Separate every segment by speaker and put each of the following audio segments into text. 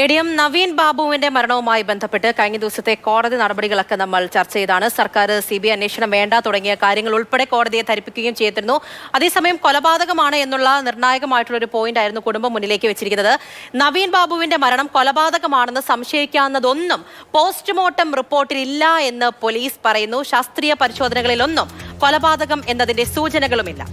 Speaker 1: A D M Naveen ബാബുവിന്റെ മരണവുമായി ബന്ധപ്പെട്ട് കഴിഞ്ഞ ദിവസത്തെ കോടതി നടപടികളൊക്കെ നമ്മൾ ചർച്ച ചെയ്താണ്. സർക്കാർ സി ബി അന്വേഷണം വേണ്ട തുടങ്ങിയ കാര്യങ്ങൾ ഉൾപ്പെടെ കോടതിയെ ധരിപ്പിക്കുകയും ചെയ്തിരുന്നു. അതേസമയം കൊലപാതകമാണ് എന്നുള്ള നിർണായകമായിട്ടുള്ള ഒരു പോയിന്റ് ആയിരുന്നു കുടുംബം മുന്നിലേക്ക് വെച്ചിരിക്കുന്നത്. നവീൻ ബാബുവിന്റെ മരണം കൊലപാതകമാണെന്ന് സംശയിക്കാവുന്നതൊന്നും പോസ്റ്റ്മോർട്ടം റിപ്പോർട്ടിൽ ഇല്ല എന്ന് പോലീസ് പറയുന്നു. ശാസ്ത്രീയ പരിശോധനകളിലൊന്നും കൊലപാതകം എന്നതിന്റെ സൂചനകളുമില്ല.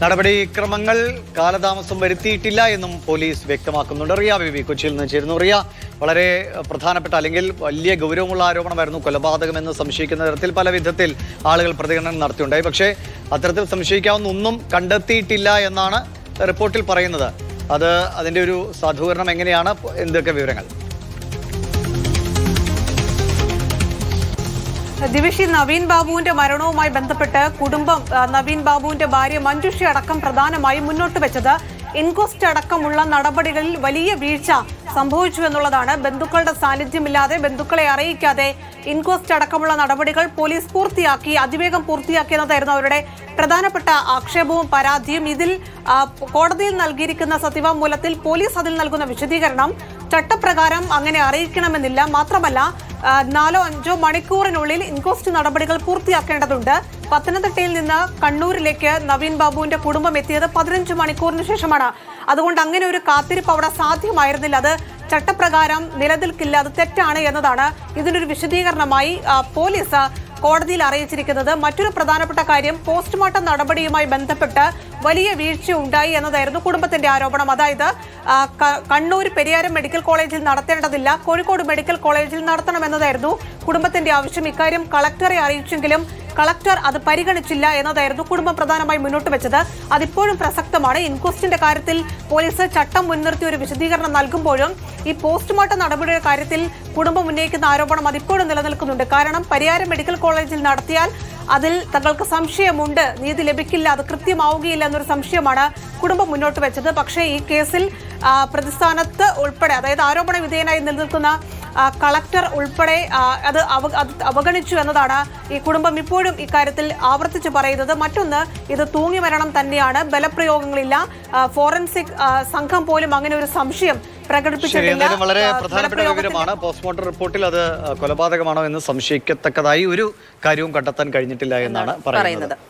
Speaker 2: നടപടിക്രമങ്ങൾ കാലതാമസം വരുത്തിയിട്ടില്ല എന്നും പോലീസ് വ്യക്തമാക്കുന്നുണ്ട്. റിയ ബിബി കൊച്ചിയിൽ നിന്ന് ചേരുന്നു. റിയ വളരെ പ്രധാനപ്പെട്ട അല്ലെങ്കിൽ വലിയ ഗൗരവമുള്ള ആരോപണമായിരുന്നു കൊലപാതകമെന്ന് സംശയിക്കുന്ന തരത്തിൽ പല വിധത്തിൽ ആളുകൾ പ്രതികരണം നടത്തിയുണ്ടായി. പക്ഷേ അത്തരത്തിൽ സംശയിക്കാവുന്ന ഒന്നും കണ്ടെത്തിയിട്ടില്ല എന്നാണ് റിപ്പോർട്ടിൽ പറയുന്നത്. അത് അതിന്റെ ഒരു സാധൂകരണം എങ്ങനെയാണ്? എന്തൊക്കെ വിവരങ്ങൾ?
Speaker 3: ദിവിഷി നവീൻ ബാബുവിന്റെ മരണവുമായി ബന്ധപ്പെട്ട് കുടുംബം നവീൻ ബാബുവിന്റെ ഭാര്യ മഞ്ജുഷി അടക്കം പ്രധാനമായും മുന്നോട്ട് വെച്ചത്. ഇൻക്വസ്റ്റ് അടക്കമുള്ള നടപടികളിൽ വലിയ വീഴ്ച സംഭവിച്ചു എന്നുള്ളതാണ്. ബന്ധുക്കളുടെ സാന്നിധ്യമില്ലാതെ ബന്ധുക്കളെ അറിയിക്കാതെ ഇൻക്വസ്റ്റ് അടക്കമുള്ള നടപടികൾ പോലീസ് പൂർത്തിയാക്കി അതിവേഗം പൂർത്തിയാക്കി എന്നതായിരുന്നു അവരുടെ പ്രധാനപ്പെട്ട ആക്ഷേപവും പരാതിയും. ഇതിൽ കോടതിയിൽ നൽകിയിരിക്കുന്ന സത്യവാങ്മൂലത്തിൽ പോലീസ് അതിൽ നൽകുന്ന വിശദീകരണം ചട്ടപ്രകാരം അങ്ങനെ അറിയിക്കണമെന്നില്ല. മാത്രമല്ല നാലോ അഞ്ചോ മണിക്കൂറിനുള്ളിൽ ഇൻക്വസ്റ്റ് നടപടികൾ പൂർത്തിയാക്കേണ്ടതുണ്ട്. പത്തനംതിട്ടയിൽ നിന്ന് കണ്ണൂരിലേക്ക് നവീൻ ബാബുവിന്റെ കുടുംബം എത്തിയത് പതിനഞ്ച് മണിക്കൂറിന് ശേഷമാണ്. അതുകൊണ്ട് അങ്ങനെ ഒരു കാത്തിരിപ്പ് അവിടെ സാധ്യമായിരുന്നില്ല. അത് ചട്ടപ്രകാരം നിലനിൽക്കില്ല. അത് തെറ്റാണ് എന്നതാണ് ഇതിനൊരു വിശദീകരണമായി പോലീസ് കോടതിയിൽ അറിയിച്ചിരിക്കുന്നത് മറ്റൊരു പ്രധാനപ്പെട്ട കാര്യം പോസ്റ്റ്മോർട്ടം നടപടിയുമായി ബന്ധപ്പെട്ട് വലിയ വീഴ്ച ഉണ്ടായി എന്നതായിരുന്നു കുടുംബത്തിന്റെ ആരോപണം. അതായത് കണ്ണൂർ പെരിയാരം മെഡിക്കൽ കോളേജിൽ നടത്തേണ്ടതില്ല കോഴിക്കോട് മെഡിക്കൽ കോളേജിൽ നടത്തണമെന്നതായിരുന്നു കുടുംബത്തിന്റെ ആവശ്യം. ഇക്കാര്യം കളക്ടറെ അറിയിച്ചെങ്കിലും കളക്ടർ അത് പരിഗണിച്ചില്ല എന്നതായിരുന്നു കുടുംബം പ്രധാനമായി മുന്നോട്ട് വെച്ചത്. അതിപ്പോഴും പ്രസക്തമാണ്. ഇൻക്വസ്റ്റിന്റെ കാര്യത്തിൽ പോലീസ് ചട്ടം മുൻനിർത്തി ഒരു വിശദീകരണം നൽകുമ്പോഴും ഈ പോസ്റ്റ്മോർട്ടം നടപടിയുടെ കാര്യത്തിൽ കുടുംബം ഉന്നയിക്കുന്ന ആരോപണം അതിപ്പോഴും നിലനിൽക്കുന്നുണ്ട്. കാരണം പരിയാരം മെഡിക്കൽ കോളേജിൽ നടത്തിയാൽ അതിൽ തങ്ങൾക്ക് സംശയമുണ്ട്. നീതി ലഭിക്കില്ല അത് കൃത്യമാവുകയില്ല എന്നൊരു സംശയമാണ് കുടുംബം മുന്നോട്ട് വെച്ചത്. പക്ഷേ ഈ കേസിൽ പ്രതിസ്ഥാനത്ത് ഉൾപ്പെടെ അതായത് ആരോപണ വിധേയനായി നിലനിൽക്കുന്ന കളക്ടർ ഉൾപ്പെടെ അത് അവഗണിച്ചു എന്നതാണ് ഈ കുടുംബം ഇപ്പോഴും ഇക്കാര്യത്തിൽ ആവർത്തിച്ച് പറയുന്നത്. മറ്റൊന്ന് ഇത് തൂങ്ങി മരണം തന്നെയാണ്. ബലപ്രയോഗങ്ങളില്ല. ഫോറൻസിക് സംഘം പോലും അങ്ങനെ ഒരു സംശയം പ്രകടിപ്പിച്ചിട്ടില്ല.
Speaker 2: വളരെ പ്രധാനപ്പെട്ട വിവരമാണ്. പോസ്റ്റ്മോർട്ടം റിപ്പോർട്ടിൽ അത് കൊലപാതകമാണോ എന്ന് സംശയിക്കത്തക്കതായി ഒരു കാര്യവും കണ്ടെത്താൻ കഴിഞ്ഞിട്ടില്ല എന്നാണ്
Speaker 1: പറയുന്നത്.